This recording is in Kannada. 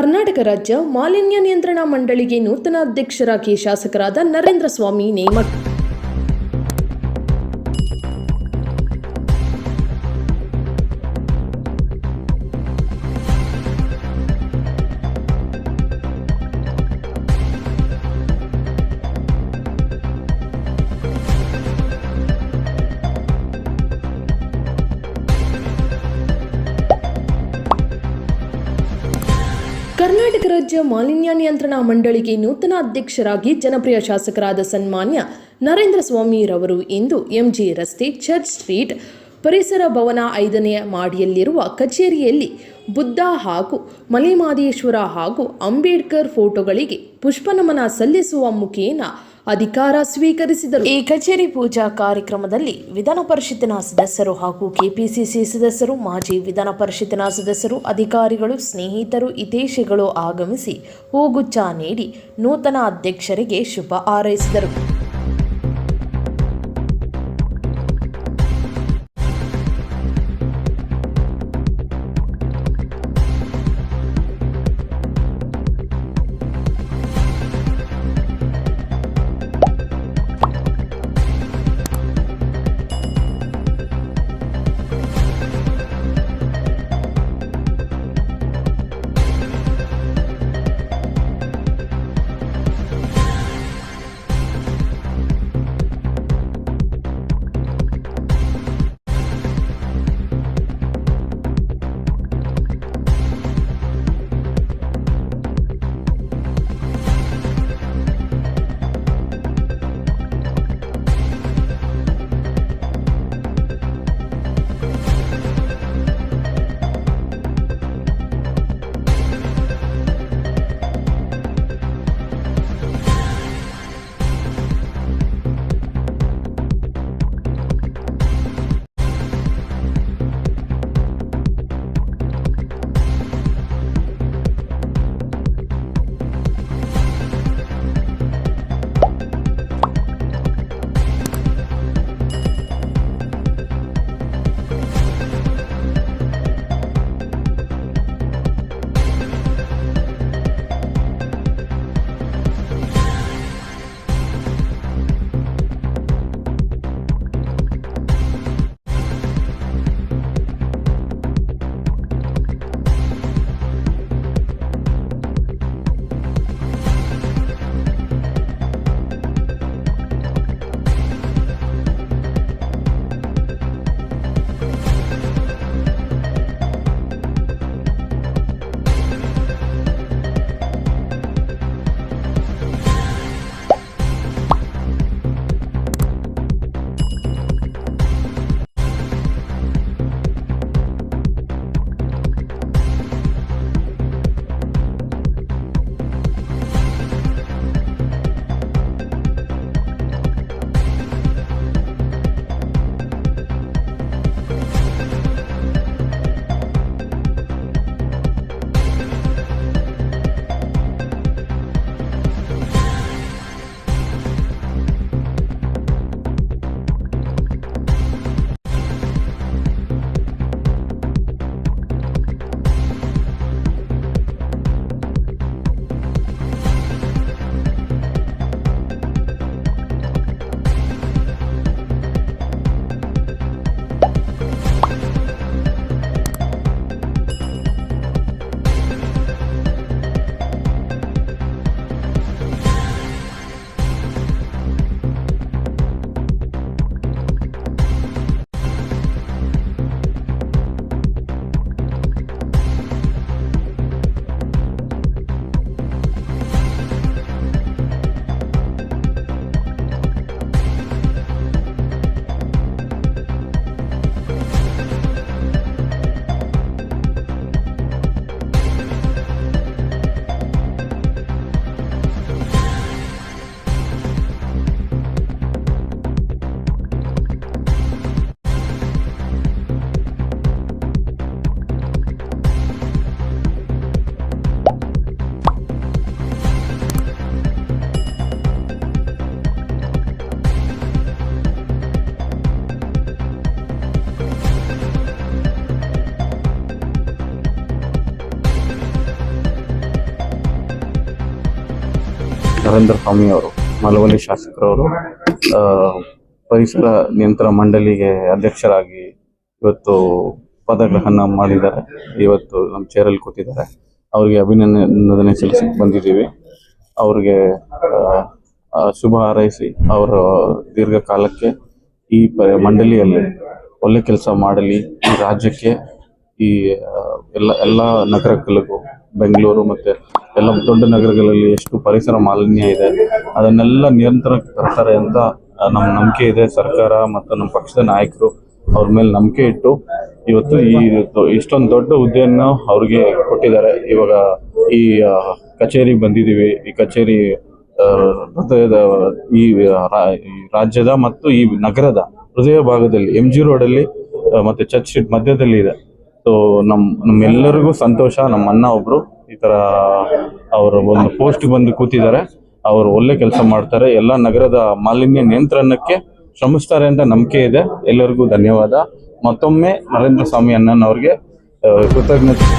ಕರ್ನಾಟಕ ರಾಜ್ಯ ಮಾಲಿನ್ಯ ನಿಯಂತ್ರಣ ಮಂಡಳಿಗೆ ನೂತನ ಅಧ್ಯಕ್ಷರಾಗಿ ಶಾಸಕರಾದ ನರೇಂದ್ರ ಸ್ವಾಮಿ ನೇಮಕ. ಕರ್ನಾಟಕ ರಾಜ್ಯ ಮಾಲಿನ್ಯ ನಿಯಂತ್ರಣ ಮಂಡಳಿಗೆ ನೂತನ ಅಧ್ಯಕ್ಷರಾಗಿ ಜನಪ್ರಿಯ ಶಾಸಕರಾದ ಸನ್ಮಾನ್ಯ ನರೇಂದ್ರ ಸ್ವಾಮಿರವರು ಇಂದು ಎಂಜಿ ರಸ್ತೆ ಚರ್ಚ್ ಸ್ಟ್ರೀಟ್ ಪರಿಸರ ಭವನ ಐದನೆಯ ಮಾಡಿಯಲ್ಲಿರುವ ಕಚೇರಿಯಲ್ಲಿ ಬುದ್ಧ ಹಾಗೂ ಮಲೆಮಾದೇಶ್ವರ ಹಾಗೂ ಅಂಬೇಡ್ಕರ್ ಫೋಟೋಗಳಿಗೆ ಪುಷ್ಪನಮನ ಸಲ್ಲಿಸುವ ಮುಖೇನ ಅಧಿಕಾರ ಸ್ವೀಕರಿಸಿದರು. ಈ ಕಚೇರಿ ಪೂಜಾ ಕಾರ್ಯಕ್ರಮದಲ್ಲಿ ವಿಧಾನ ಪರಿಷತ್ತಿನ ಸದಸ್ಯರು ಹಾಗೂ ಕೆಪಿಸಿಸಿ ಸದಸ್ಯರು, ಮಾಜಿ ವಿಧಾನ ಪರಿಷತ್ತಿನ ಸದಸ್ಯರು, ಅಧಿಕಾರಿಗಳು, ಸ್ನೇಹಿತರು, ಹಿತೈಷಿಗಳು ಆಗಮಿಸಿ ಹೂಗುಚ್ಛ ನೀಡಿ ನೂತನ ಅಧ್ಯಕ್ಷರಿಗೆ ಶುಭ ಹಾರೈಸಿದರು. ನರೇಂದ್ರ ಸ್ವಾಮಿ ಅವರು ಮಲವಳ್ಳಿ ಶಾಸಕರವರು ಪರಿಸರ ನಿಯಂತ್ರಣ ಮಂಡಳಿಗೆ ಅಧ್ಯಕ್ಷರಾಗಿ ಇವತ್ತು ಪದಗ್ರಹಣ ಮಾಡಿದ್ದಾರೆ. ಇವತ್ತು ನಮ್ಮ ಚೇರಲ್ಲಿ ಕೊಟ್ಟಿದ್ದಾರೆ ಅವರಿಗೆ ಅಭಿನಂದನೆ ಸಲ್ಲಿಸಿ ಬಂದಿದ್ದೀವಿ. ಅವ್ರಿಗೆ ಶುಭ ಹಾರೈಸಿ ಅವರ ದೀರ್ಘಕಾಲಕ್ಕೆ ಈ ಪ, ಮಂಡಳಿಯಲ್ಲಿ ಒಳ್ಳೆ ಕೆಲಸ ಮಾಡಲಿ. ಈ ರಾಜ್ಯಕ್ಕೆ ಈ ಎಲ್ಲ ಎಲ್ಲ ನಗರಗಳಿಗೂ ಬೆಂಗಳೂರು ಮತ್ತೆ ಎಲ್ಲ ದೊಡ್ಡ ನಗರಗಳಲ್ಲಿ ಎಷ್ಟು ಪರಿಸರ ಮಾಲಿನ್ಯ ಇದೆ, ಅದನ್ನೆಲ್ಲ ನಿಯಂತ್ರಣಕ್ಕೆ ತರ್ತಾರೆ ಅಂತ ನಮ್ಮ ನಂಬಿಕೆ ಇದೆ ಸರ್ಕಾರ ಮತ್ತು ನಮ್ಮ ಪಕ್ಷದ ನಾಯಕರು ಅವ್ರ ಮೇಲೆ ನಂಬಿಕೆ ಇಟ್ಟು, ಇವತ್ತು ಈ ಇಷ್ಟೊಂದು ದೊಡ್ಡ ಹುದ್ದೆಯನ್ನು ಅವ್ರಿಗೆ ಕೊಟ್ಟಿದ್ದಾರೆ. ಇವಾಗ ಈ ಕಚೇರಿ ಬಂದಿದ್ದೀವಿ. ಈ ಕಚೇರಿ ಹೃದಯದ, ಈ ರಾಜ್ಯದ ಮತ್ತು ಈ ನಗರದ ಹೃದಯ ಭಾಗದಲ್ಲಿ ಎಂ ಜಿ ರೋಡಲ್ಲಿ ಮತ್ತೆ ಚರ್ಚ್ ಸ್ಟ್ರೀಟ್ ಮಧ್ಯದಲ್ಲಿ ಇದೆ. ಸೊ ನಮ್, ನಮ್ಮೆಲ್ಲರಿಗೂ ಸಂತೋಷ. ನಮ್ಮ ಅಣ್ಣ ಒಬ್ರು ಈ ತರ ಅವರು ಒಂದು ಪೋಸ್ಟ್ ಬಂದು ಕೂತಿದ್ದಾರೆ. ಅವರು ಒಳ್ಳೆ ಕೆಲಸ ಮಾಡ್ತಾರೆ. ಎಲ್ಲ ನಗರದ ಮಾಲಿನ್ಯ ನಿಯಂತ್ರಣಕ್ಕೆ ಶ್ರಮಿಸ್ತಾರೆ ಅಂತ ನಂಬಿಕೆ ಇದೆ. ಎಲ್ಲರಿಗೂ ಧನ್ಯವಾದ. ಮತ್ತೊಮ್ಮೆ ನರೇಂದ್ರ ಸ್ವಾಮಿ ಅಣ್ಣನವ್ರಿಗೆ ಕೃತಜ್ಞತೆ.